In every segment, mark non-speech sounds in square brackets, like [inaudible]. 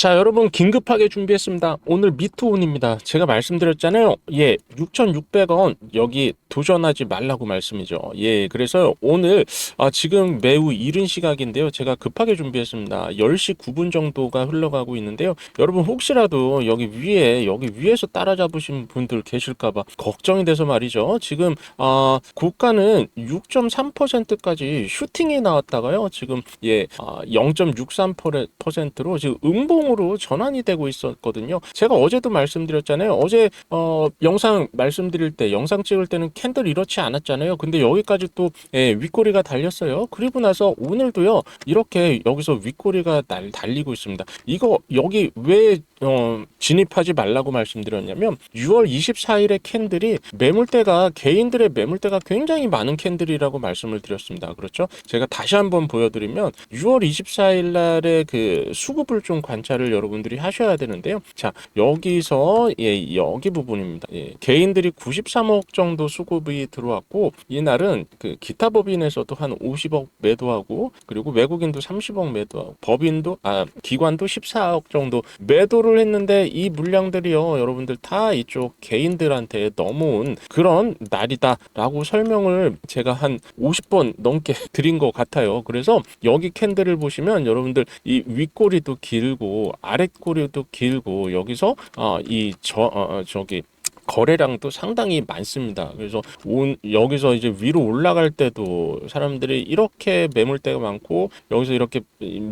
자, 여러분 긴급하게 준비했습니다. 오늘 미투온입니다. 제가 말씀드렸잖아요. 예, 6,600원 여기 도전하지 말라고 말씀이죠. 예, 그래서 오늘 아, 지금 매우 이른 시각인데요. 제가 급하게 준비했습니다. 10시 9분 정도가 흘러가고 있는데요. 여러분 혹시라도 여기 위에 여기 위에서 따라잡으신 분들 계실까봐 걱정이 돼서 말이죠. 지금 아, 고가는 6.3%까지 슈팅이 나왔다가요. 지금 예, 아, 0.63%로 지금 음봉 으로 전환이 되고 있었거든요. 제가 어제도 말씀드렸잖아요. 어제 어, 영상 말씀드릴 때 영상 찍을 때는 캔들 이렇지 않았잖아요. 근데 여기까지 또 예, 윗꼬리가 달렸어요. 그리고 나서 오늘도요. 이렇게 여기서 윗꼬리가 날, 달리고 있습니다. 이거 여기 왜 어, 진입하지 말라고 말씀드렸냐면 6월 24일에 캔들이 매물대가 개인들의 매물대가 굉장히 많은 캔들이라고 말씀을 드렸습니다. 그렇죠? 제가 다시 한번 보여드리면 6월 24일 날의 그 수급을 좀 관찰을 여러분들이 하셔야 되는데요. 자 여기서 예 여기 부분입니다. 예, 개인들이 93억 정도 수급이 들어왔고 이날은 그 기타 법인에서도 한 50억 매도하고 그리고 외국인도 30억 매도하고 법인도 아 기관도 14억 정도 매도를 했는데 이 물량들이요 여러분들 다 이쪽 개인들한테 넘어온 그런 날이다라고 설명을 제가 한 50번 넘게 [laughs] 드린 것 같아요. 그래서 여기 캔들을 보시면 여러분들 이 윗꼬리도 길고 아랫꼬리도 길고 여기서 어 이저 어, 저기 거래량도 상당히 많습니다. 그래서 온 여기서 이제 위로 올라갈 때도 사람들이 이렇게 매물대가 많고 여기서 이렇게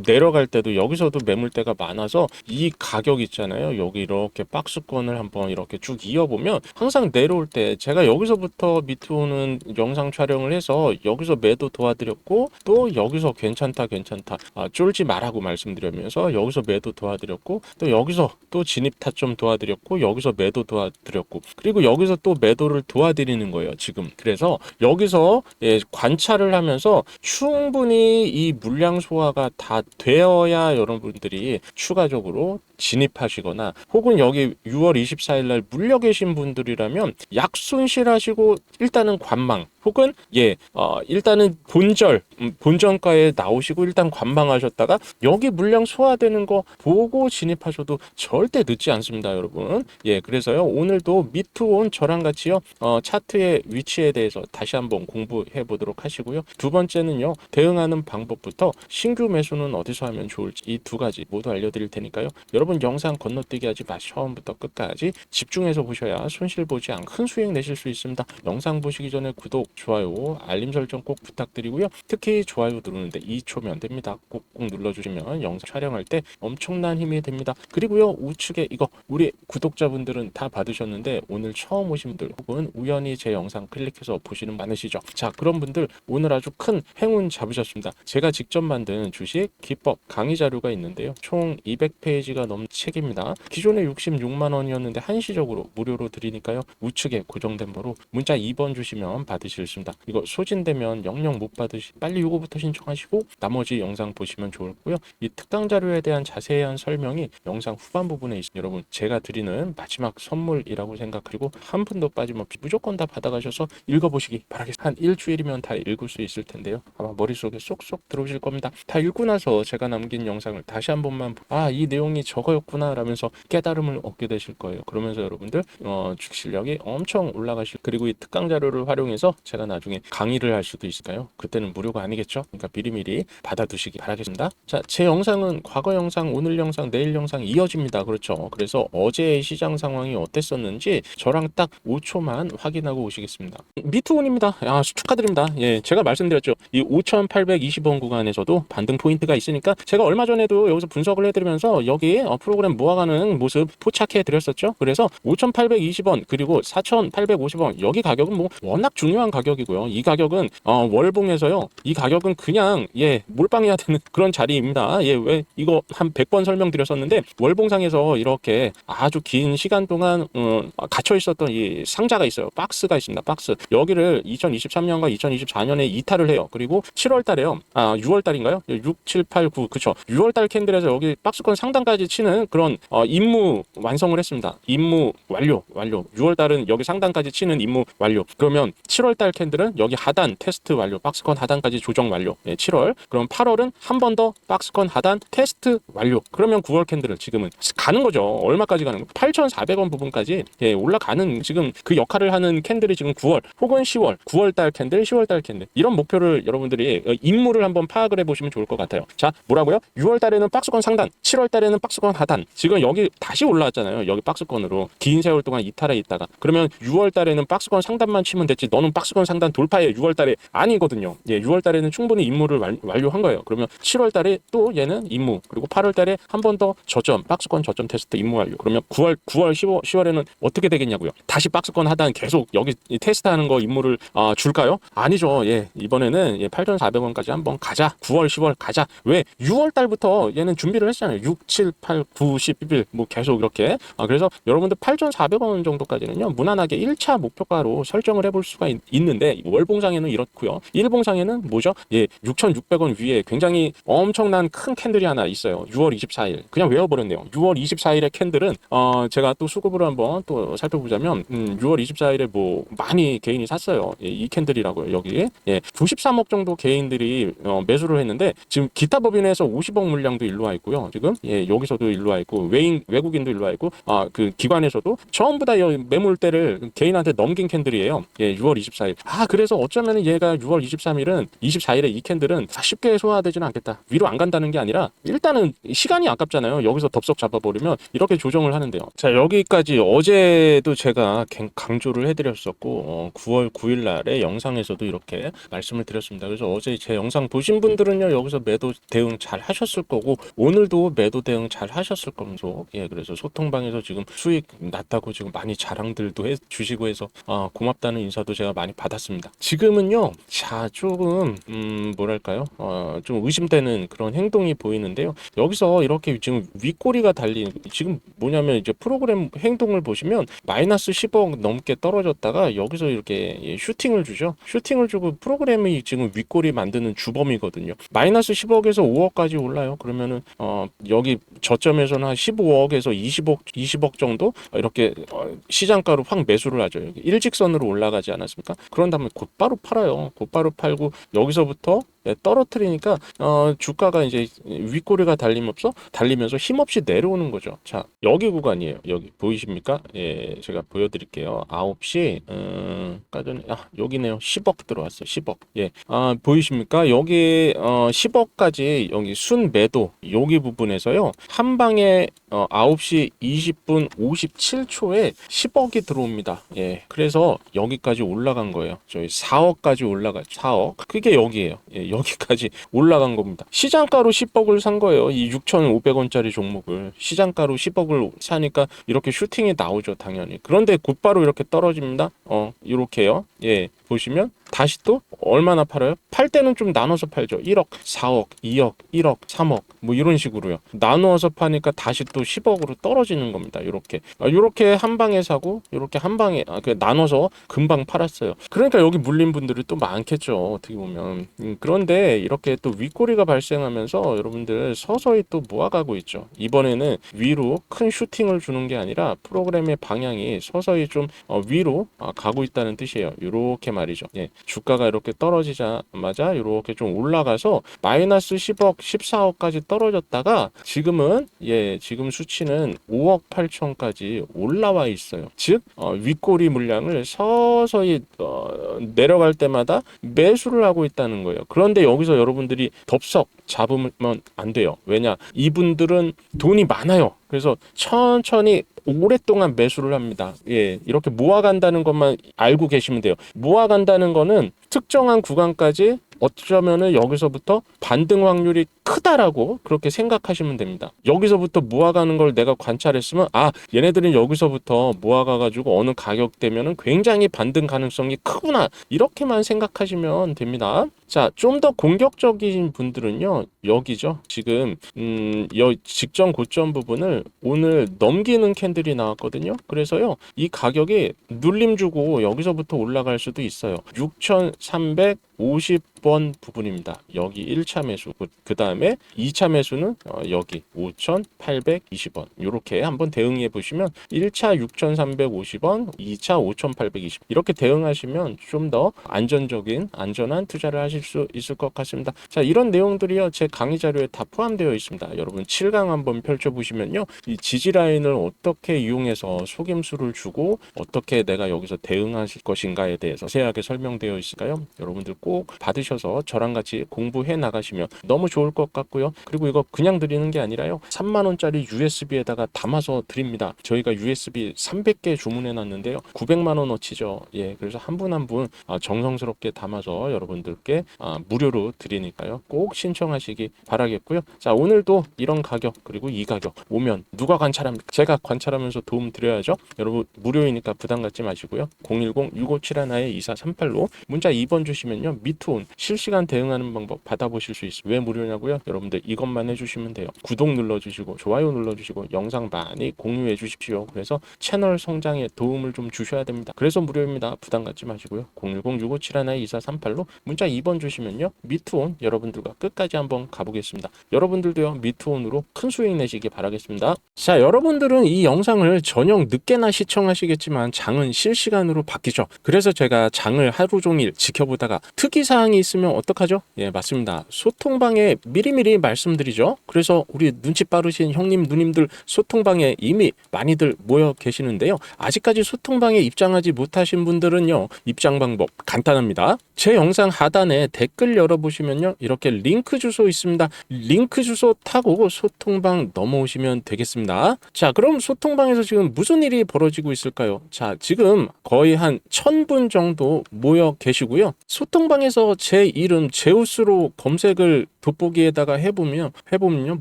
내려갈 때도 여기서도 매물대가 많아서 이 가격 있잖아요. 여기 이렇게 박스권을 한번 이렇게 쭉 이어보면 항상 내려올 때 제가 여기서부터 밑으로 오는 영상 촬영을 해서 여기서 매도 도와드렸고 또 여기서 괜찮다 괜찮다 아, 쫄지 말라고 말씀드리면서 여기서 매도 도와드렸고 또 여기서 또 진입 타점 도와드렸고 여기서 매도 도와드렸고 그리고 여기서 또 매도를 도와드리는 거예요, 지금. 그래서 여기서 예, 관찰을 하면서 충분히 이 물량 소화가 다 되어야 여러분들이 추가적으로 진입하시거나 혹은 여기 6월 24일 날 물려 계신 분들이라면 약손실하시고 일단은 관망 혹은 예 어, 일단은 본절 음, 본전가에 나오시고 일단 관망하셨다가 여기 물량 소화되는 거 보고 진입하셔도 절대 늦지 않습니다 여러분. 예 그래서요 오늘도 미투온 저랑 같이요 어, 차트의 위치에 대해서 다시 한번 공부해 보도록 하시고요. 두 번째는요 대응하는 방법부터 신규 매수는 어디서 하면 좋을지 이 두 가지 모두 알려드릴 테니까요. 여러분 영상 건너뛰기 하지 마시고 처음부터 끝까지 집중해서 보셔야 손실 보지 않고 큰 수익 내실 수 있습니다 영상 보시기 전에 구독 좋아요, 알림 설정 꼭 부탁드리고요. 특히 좋아요 누르는데 2초면 됩니다. 꼭꼭 눌러주시면 영상 촬영할 때 엄청난 힘이 됩니다. 그리고요 우측에 이거 우리 구독자분들은 다 받으셨는데 오늘 처음 오신 분들 혹은 우연히 제 영상 클릭해서 보시는 많으시죠. 자 그런 분들 오늘 아주 큰 행운 잡으셨습니다. 제가 직접 만든 주식 기법 강의 자료가 있는데요. 총 200페이지가 넘는 책입니다. 기존에 66만 원이었는데 한시적으로 무료로 드리니까요. 우측에 고정된 번호 문자 2번 주시면 받으실 수 있습니다. 이거 소진되면 영영 못 받으시 빨리 이거부터 신청하시고 나머지 영상 보시면 좋고요. 이 특강 자료에 대한 자세한 설명이 영상 후반 부분에 있습니다. 여러분 제가 드리는 마지막 선물이라고 생각 그리고 한 분도 빠짐없이 무조건 다 받아가셔서 읽어보시기 바라겠습니다. 한 일주일이면 다 읽을 수 있을 텐데요. 아마 머릿속에 쏙쏙 들어오실 겁니다. 다 읽고 나서 제가 남긴 영상을 다시 한 번만 아 이 내용이 저 거였구나 라면서 깨달음을 얻게 되실 거예요. 그러면서 여러분들 어, 주식 실력이 엄청 올라가실 그리고 이 특강 자료를 활용해서 제가 나중에 강의를 할 수도 있을까요? 그때는 무료가 아니겠죠? 그러니까 미리미리 받아두시기 바라겠습니다. 자, 제 영상은 과거 영상, 오늘 영상, 내일 영상 이어집니다. 그렇죠? 그래서 어제의 시장 상황이 어땠었는지 저랑 딱 5초만 확인하고 오시겠습니다. 미투온입니다. 아, 축하드립니다. 예, 제가 말씀드렸죠. 이 5,820원 구간에서도 반등 포인트가 있으니까 제가 얼마 전에도 여기서 분석을 해드리면서 여기 어, 프로그램 모아가는 모습 포착해 드렸었죠. 그래서 5,820원 그리고 4,850원 여기 가격은 뭐 워낙 중요한 가격이고요. 이 가격은 어, 월봉에서요. 이 가격은 그냥 예 몰빵해야 되는 [laughs] 그런 자리입니다. 예 왜 이거 한 100번 설명드렸었는데 월봉상에서 이렇게 아주 긴 시간 동안 어, 갇혀 있었던 이 상자가 있어요. 박스가 있습니다. 박스 여기를 2023년과 2024년에 이탈을 해요. 그리고 7월 달에요. 아 6월 달인가요? 6, 7, 8, 9 그쵸. 6월 달 캔들에서 여기 박스권 상단까지 치는 하는 그런 어, 임무 완성을 했습니다. 임무 완료, 완료. 6월 달은 여기 상단까지 치는 임무 완료. 그러면 7월 달 캔들은 여기 하단 테스트 완료, 박스권 하단까지 조정 완료. 예, 7월. 그럼 8월은 한 번 더 박스권 하단 테스트 완료. 그러면 9월 캔들은 지금은 가는 거죠. 얼마까지 가는 거? 8,400원 부분까지 예, 올라가는 지금 그 역할을 하는 캔들이 지금 9월 혹은 10월, 9월 달 캔들, 10월 달 캔들 이런 목표를 여러분들이 어, 임무를 한번 파악을 해보시면 좋을 것 같아요. 자, 뭐라고요? 6월 달에는 박스권 상단, 7월 달에는 박스권 하단. 지금 여기 다시 올라왔잖아요. 여기 박스권으로 긴 세월 동안 이탈해 있다가 그러면 6월 달에는 박스권 상단만 치면 됐지. 너는 박스권 상단 돌파해 6월 달에 아니거든요. 예, 6월 달에는 충분히 임무를 완, 완료한 거예요. 그러면 7월 달에 또 얘는 임무 그리고 8월 달에 한 번 더 저점 박스권 저점 테스트 임무 완료. 그러면 9월 9월 10월 10월에는 어떻게 되겠냐고요? 다시 박스권 하단 계속 여기 이 테스트하는 거 임무를 아, 줄까요? 아니죠. 예, 이번에는 예, 8,400원까지 한번 가자. 9월 10월 가자. 왜? 6월 달부터 얘는 준비를 했잖아요. 6, 7, 8, 9, 10, 11 뭐 계속 이렇게. 아, 그래서 여러분들 8,400원 정도까지는요. 무난하게 1차 목표가로 설정을 해볼 수가 있, 있는데 월봉상에는 이렇고요. 일봉상에는 뭐죠? 예, 6,600원 위에 굉장히 엄청난 큰 캔들이 하나 있어요. 6월 24일. 그냥 외워버렸네요. 6월 24일의 캔들은 어, 제가 또 수급을 한번 또 살펴보자면 음, 6월 24일에 뭐 많이 개인이 샀어요. 예, 이 캔들이라고요. 여기 예, 93억 정도 개인들이 어, 매수를 했는데 지금 기타 법인에서 50억 물량도 일로 와 있고요. 지금 예, 여기서도 일로 와 있고 외인 외국인도 일로 와 있고 아 그 기관에서도 전부 다 여- 매물대를 개인한테 넘긴 캔들이에요. 예, 6월 24일. 아 그래서 어쩌면 얘가 6월 23일은 24일에 이 캔들은 쉽게 소화되지는 않겠다. 위로 안 간다는 게 아니라 일단은 시간이 아깝잖아요. 여기서 덥석 잡아버리면 이렇게 조정을 하는데요. 자 여기까지 어제도 제가 갱- 강조를 해드렸었고 어, 9월 9일 날에 영상에서도 이렇게 말씀을 드렸습니다. 그래서 어제 제 영상 보신 분들은요 여기서 매도 대응 잘 하셨을 거고 오늘도 매도 대응 잘 하 셨을 거면서 예 그래서 소통방에서 지금 수익 났다고 지금 많이 자랑들도 해 주시고 해서 아, 고맙다는 인사도 제가 많이 받았습니다. 지금은요 자 조금 음 뭐랄까요 어, 좀 의심되는 그런 행동이 보이는데요. 여기서 이렇게 지금 윗꼬리가 달린 지금 뭐냐면 이제 프로그램 행동을 보시면 마이너스 10억 넘게 떨어졌다가 여기서 이렇게 예, 슈팅을 주죠. 슈팅을 주고 프로그램이 지금 윗꼬리 만드는 주범이거든요. 마이너스 10억에서 5억까지 올라요. 그러면은 어 여기 저점 에서는 한 15억에서 20억 20억 정도 이렇게 어, 시장가로 확 매수를 하죠. 일직선으로 올라가지 않았습니까? 그런 다음에 곧바로 팔아요. 곧바로 팔고 여기서부터 예, 떨어뜨리니까 어, 주가가 이제 윗꼬리가 달림없어 달리면서 힘없이 내려오는 거죠. 자 여기 구간이에요. 여기 보이십니까? 예, 제가 보여드릴게요. 9시 음, 아까 전에 아 여기네요. 10억 들어왔어요. 10억. 예, 아 보이십니까? 여기 어, 10억까지 여기 순 매도 여기 부분에서요 한 방에 어, 9시 20분 57초에 10억이 들어옵니다. 예, 그래서 여기까지 올라간 거예요. 저희 4억까지 올라가 4억. 그게 여기예요. 예, [laughs] 여기까지 올라간 겁니다. 시장가로 10억을 산 거예요. 이 6,500원짜리 종목을 시장가로 10억을 사니까 이렇게 슈팅이 나오죠, 당연히. 그런데 곧바로 이렇게 떨어집니다. 어, 이렇게요. 예, 보시면 다시 또 얼마나 팔아요? 팔 때는 좀 나눠서 팔죠. 1억, 4억, 2억, 1억, 3억 뭐 이런 식으로요. 나누어서 파니까 다시 또 10억으로 떨어지는 겁니다. 이렇게 아, 이렇게 한 방에 사고 이렇게 한 방에 아, 그 나눠서 금방 팔았어요. 그러니까 여기 물린 분들이 또 많겠죠. 어떻게 보면 음, 그런 데 이렇게 또 윗꼬리가 발생하면서 여러분들 서서히 또 모아가고 있죠. 이번에는 위로 큰 슈팅을 주는 게 아니라 프로그램의 방향이 서서히 좀 어, 위로 아, 가고 있다는 뜻이에요. 이렇게 말이죠. 예, 주가가 이렇게 떨어지자마자 이렇게 좀 올라가서 마이너스 10억, 14억까지 떨어졌다가 지금은 예, 지금 수치는 5억 8천까지 올라와 있어요. 즉 어, 윗꼬리 물량을 서서히 어, 내려갈 때마다 매수를 하고 있다는 거예요. 그런 데 여기서 여러분들이 덥석 잡으면 안 돼요. 왜냐? 이분들은 돈이 많아요. 그래서 천천히 오랫동안 매수를 합니다. 예, 이렇게 모아간다는 것만 알고 계시면 돼요. 모아간다는 거는 특정한 구간까지 어쩌면은 여기서부터 반등 확률이 크다라고 그렇게 생각하시면 됩니다. 여기서부터 모아가는 걸 내가 관찰했으면 아 얘네들은 여기서부터 모아가가지고 어느 가격 되면은 굉장히 반등 가능성이 크구나 이렇게만 생각하시면 됩니다. 자, 좀 더 공격적인 분들은요, 여기죠. 지금, 음, 여 직전 고점 부분을 오늘 넘기는 캔들이 나왔거든요. 그래서요, 이 가격이 눌림 주고 여기서부터 올라갈 수도 있어요. 6,350번 부분입니다. 여기 1차 매수, 그 다음에 2차 매수는 어, 여기 5,820원. 이렇게 한번 대응해 보시면 1차 6,350원, 2차 5,820. 이렇게 대응하시면 좀 더 안전적인, 안전한 투자를 하실 수 있을 것 같습니다. 자, 이런 내용들이요, 제 강의 자료에 다 포함되어 있습니다. 여러분, 7강 한번 펼쳐 보시면요, 이 지지 라인을 어떻게 이용해서 속임수를 주고 어떻게 내가 여기서 대응하실 것인가에 대해서 세하게 설명되어 있으니까요. 여러분들 꼭 받으셔서 저랑 같이 공부해 나가시면 너무 좋을 것 같고요. 그리고 이거 그냥 드리는 게 아니라요. 3만 원짜리 USB에다가 담아서 드립니다. 저희가 USB 300개 주문해 놨는데요. 900만 원어치죠. 예, 그래서 한 분 한분 정성스럽게 담아서 여러분들께 아, 무료로 드리니까요. 꼭 신청하시기 바라겠고요. 자, 오늘도 이런 가격 그리고 이 가격 오면 누가 관찰합니까? 제가 관찰하면서 도움 드려야죠. 여러분 무료이니까 부담 갖지 마시고요. 010-6571-2438로 문자 2번 주시면요. 미투온 실시간 대응하는 방법 받아보실 수 있어요. 왜 무료냐고요? 여러분들 이것만 해주시면 돼요. 구독 눌러주시고 좋아요 눌러주시고 영상 많이 공유해 주십시오. 그래서 채널 성장에 도움을 좀 주셔야 됩니다. 그래서 무료입니다. 부담 갖지 마시고요. 010-6571-2438로 문자 2번 주시면요. 미투온 여러분들과 끝까지 한번 가보겠습니다. 여러분들도요. 미투온으로 큰 수익 내시기 바라겠습니다. 자, 여러분들은 이 영상을 저녁 늦게나 시청하시겠지만 장은 실시간으로 바뀌죠. 그래서 제가 장을 하루 종일 지켜보다가 특이 사항이 있으면 어떡하죠? 예, 맞습니다. 소통방에 미리미리 말씀드리죠. 그래서 우리 눈치 빠르신 형님 누님들 소통방에 이미 많이들 모여 계시는데요. 아직까지 소통방에 입장하지 못하신 분들은요. 입장 방법 간단합니다. 제 영상 하단에 댓글 열어보시면요. 이렇게 링크 주소 있습니다. 링크 주소 타고 소통방 넘어오시면 되겠습니다. 자, 그럼 소통방에서 지금 무슨 일이 벌어지고 있을까요? 자, 지금 거의 한 천 분 정도 모여 계시고요. 소통방에서 제 이름 제우스로 검색을 돋보기에다가 해보면 해보면요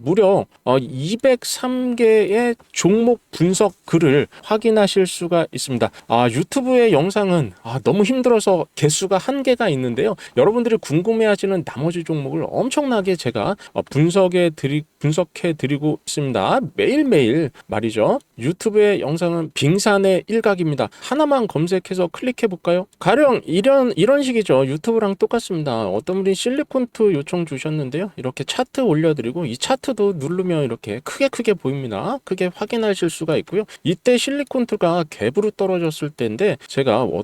무려 어, 203개의 종목 분석 글을 확인하실 수가 있습니다. 아 유튜브의 영상은 아, 너무 힘들어서 개수가 한계가 있는데요. 여러분들이 궁금해하시는 나머지 종목을 엄청나게 제가 어, 분석해 드리 분석해 드리고 있습니다. 매일매일 말이죠. 유튜브의 영상은 빙산의 일각입니다. 하나만 검색해서 클릭해 볼까요? 가령 이런 이런 식이죠. 유튜브랑 똑같습니다. 어떤 분이 실리콘트 요청 주셨는데요. 이렇게 차트 올려 드리고 이 차트도 누르면 이렇게 크게 크게 보입니다. 크게 확인하실 수가 있고요. 이때 실리콘트가 갭으로 떨어졌을 때인데 제가 어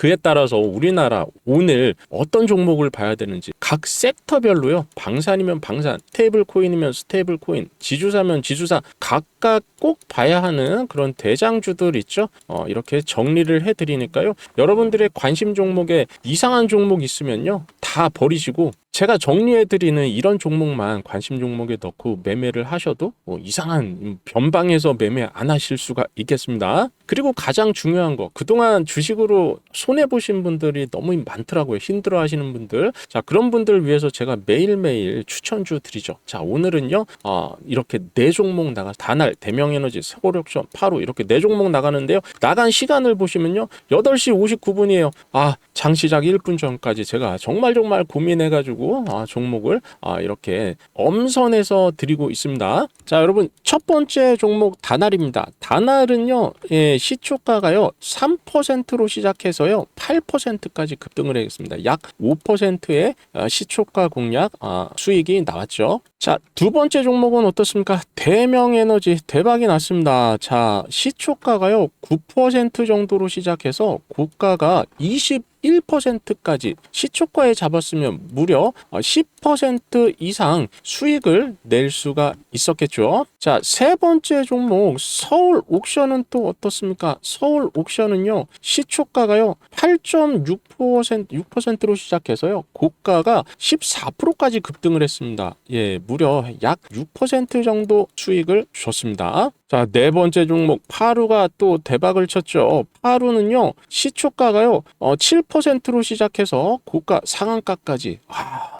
그에 따라서 우리나라 오늘 어떤 종목을 봐야 되는지 각 섹터별로요. 방산이면 방산, 스테이블 코인이면 스테이블 코인, 지주사면 지주사 각각 꼭 봐야 하는 그런 대장주들 있죠. 어, 이렇게 정리를 해드리니까요. 여러분들의 관심 종목에 이상한 종목 있으면요. 다 버리시고 제가 정리해드리는 이런 종목만 관심 종목에 넣고 매매를 하셔도 뭐 이상한 변방에서 매매 안 하실 수가 있겠습니다. 그리고 가장 중요한 거 그동안 주식으로 손해 보신 분들이 너무 많더라고요. 힘들어 하시는 분들. 자 그런 분들 위해서 제가 매일매일 추천주 드리죠. 자 오늘은요 어, 이렇게 네 종목 나가 다날 대명에너지 세고력션 파로 이렇게 네 종목 나가는데요. 나간 시간을 보시면요 8시 59분이에요. 아 장 시작 1분 전까지 제가 정말 정말 고민해 가지고 아, 종목을 아, 이렇게 엄선해서 드리고 있습니다. 자, 여러분 첫 번째 종목 다날입니다. 다날은요 예, 시초가가요 3%로 시작해서요 8%까지 급등을 했습니다. 약 5%의 아, 시초가 공략 아, 수익이 나왔죠. 자, 두 번째 종목은 어떻습니까? 대명 에너지 대박이 났습니다. 자, 시초가가요, 9% 정도로 시작해서 고가가 21%까지 시초가에 잡았으면 무려 10% 이상 수익을 낼 수가 있었겠죠. 자, 세 번째 종목 서울 옥션은 또 어떻습니까? 서울 옥션은요. 시초가가요. 8.6% 6%로 시작해서요. 고가가 14%까지 급등을 했습니다. 예, 무려 약 6% 정도 수익을 줬습니다. 자, 네 번째 종목 파루가 또 대박을 쳤죠. 파루는요. 시초가가요. 어, 7%로 시작해서 고가 상한가까지 아,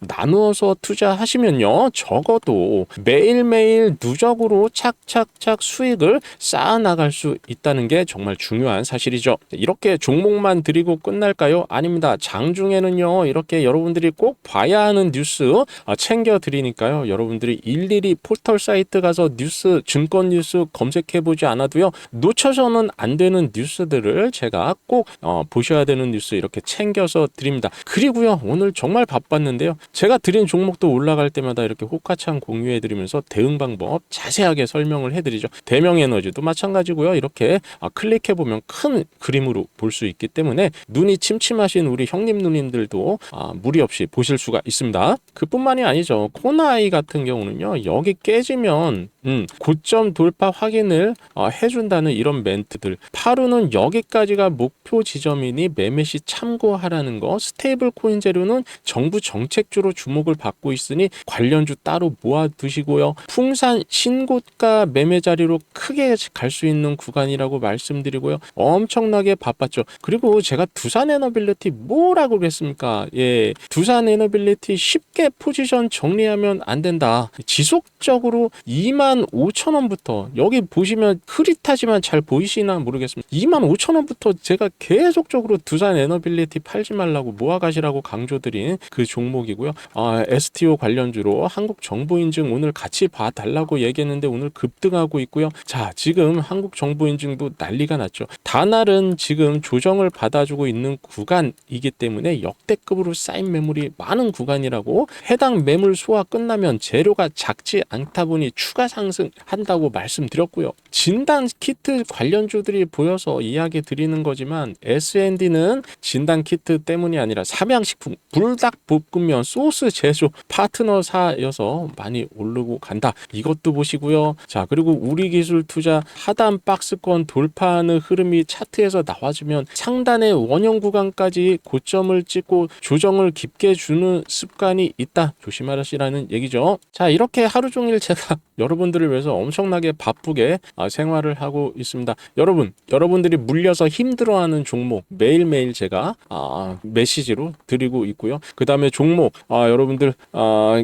나누어서 투자하시면요, 적어도 매일매일 누적으로 착착착 수익을 쌓아 나갈 수 있다는 게 정말 중요한 사실이죠. 이렇게 종목만 드리고 끝날까요? 아닙니다. 장중에는요, 이렇게 여러분들이 꼭 봐야 하는 뉴스 아, 챙겨 드리니까요. 여러분들이 일일이 포털 사이트 가서 뉴스, 증권 뉴스 검색해 보지 않아도요, 놓쳐서는 안 되는 뉴스들을 제가 꼭 어, 보셔야 되는 뉴스 이렇게 챙겨서 드립니다. 그리고요, 오늘 정말 바빴는데요. 제가 드린 종목도 올라갈 때마다 이렇게 호카창 공유해 드리면서 대응 방법 자세하게 설명을 해 드리죠. 대명 에너지도 마찬가지고요. 이렇게 아, 클릭해 보면 큰 그림으로 볼 수 있기 때문에 눈이 침침하신 우리 형님 누님들도 아, 무리 없이 보실 수가 있습니다. 그뿐만이 아니죠. 코나이 같은 경우는요. 여기 깨지면 음, 고점 돌파 확인을 어, 해준다는 이런 멘트들. 파루는 여기까지가 목표 지점이니 매매 시 참고하라는 거. 스테이블 코인 재료는 정부 정책 주로 주목을 받고 있으니 관련주 따로 모아 두시고요. 풍산 신고가 매매 자리로 크게 갈 수 있는 구간이라고 말씀드리고요. 엄청나게 바빴죠. 그리고 제가 두산 에너빌리티 뭐라고 그랬습니까? 예, 두산 에너빌리티 쉽게 포지션 정리하면 안 된다. 지속적으로 2만 5천 원부터 여기 보시면 흐릿하지만 잘 보이시나 모르겠습니다. 2만 5천 원부터 제가 계속적으로 두산 에너빌리티 팔지 말라고 모아 가시라고 강조드린 그 종목이고 요. 아, STO 관련주로 한국 정보인증 오늘 같이 봐달라고 얘기했는데 오늘 급등하고 있고요. 자, 지금 한국 정보인증도 난리가 났죠. 다날은 지금 조정을 받아주고 있는 구간이기 때문에 역대급으로 쌓인 매물이 많은 구간이라고 해당 매물 소화 끝나면 재료가 작지 않다 보니 추가 상승한다고 말씀드렸고요. 진단 키트 관련주들이 보여서 이야기 드리는 거지만 S&D는 진단 키트 때문이 아니라 삼양식품 불닭 볶음면 소스 제조 파트너사여서 많이 오르고 간다. 이것도 보시고요. 자 그리고 우리 기술 투자 하단 박스권 돌파하는 흐름이 차트에서 나와주면 상단의 원형 구간까지 고점을 찍고 조정을 깊게 주는 습관이 있다. 조심하시라는 얘기죠. 자 이렇게 하루 종일 제가 [laughs] 여러분들을 위해서 엄청나게 바쁘게 아, 생활을 하고 있습니다. 여러분, 여러분들이 물려서 힘들어하는 종목 매일매일 제가 아, 메시지로 드리고 있고요. 그 다음에 종목, 아, 여러분들 아,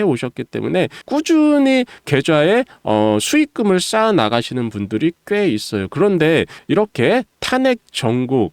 해 오셨기 때문에 꾸준히 계좌에 어, 수익금을 쌓아 나가시는 분들이 꽤 있어요. 그런데 이렇게 탄핵 전국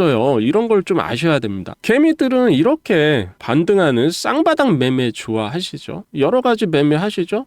어요. 이런 걸 좀 아셔야 됩니다. 개미들은 이렇게 반등하는 쌍바닥 매매 좋아하시죠. 여러 가지 매매 하시죠.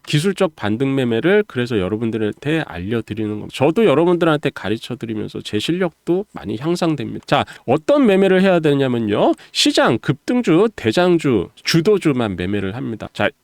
기술적 반등 매매를 그래서 여러분들한테 알려드리는 겁니다. 저도 여러분들한테 가르쳐 드리면서 제 실력도 많이 향상됩니다. 자, 어떤 매매를 해야 되냐면요. 시장 급등주, 대장주, 주도주만 매매를 합니다. 자,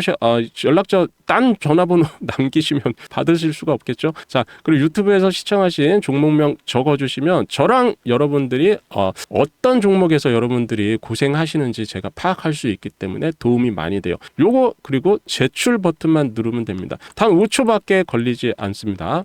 셔 어, 연락처 딴 전화번호 [laughs] 남기시면 받으실 수가 없겠죠. 자 그리고 유튜브에서 시청하신 종목명 적어주시면 저랑 여러분들이 어, 어떤 종목에서 여러분들이 고생하시는지 제가 파악할 수 있기 때문에 도움이 많이 돼요. 요거 그리고 제출 버튼만 누르면 됩니다. 단 5초밖에 걸리지 않습니다.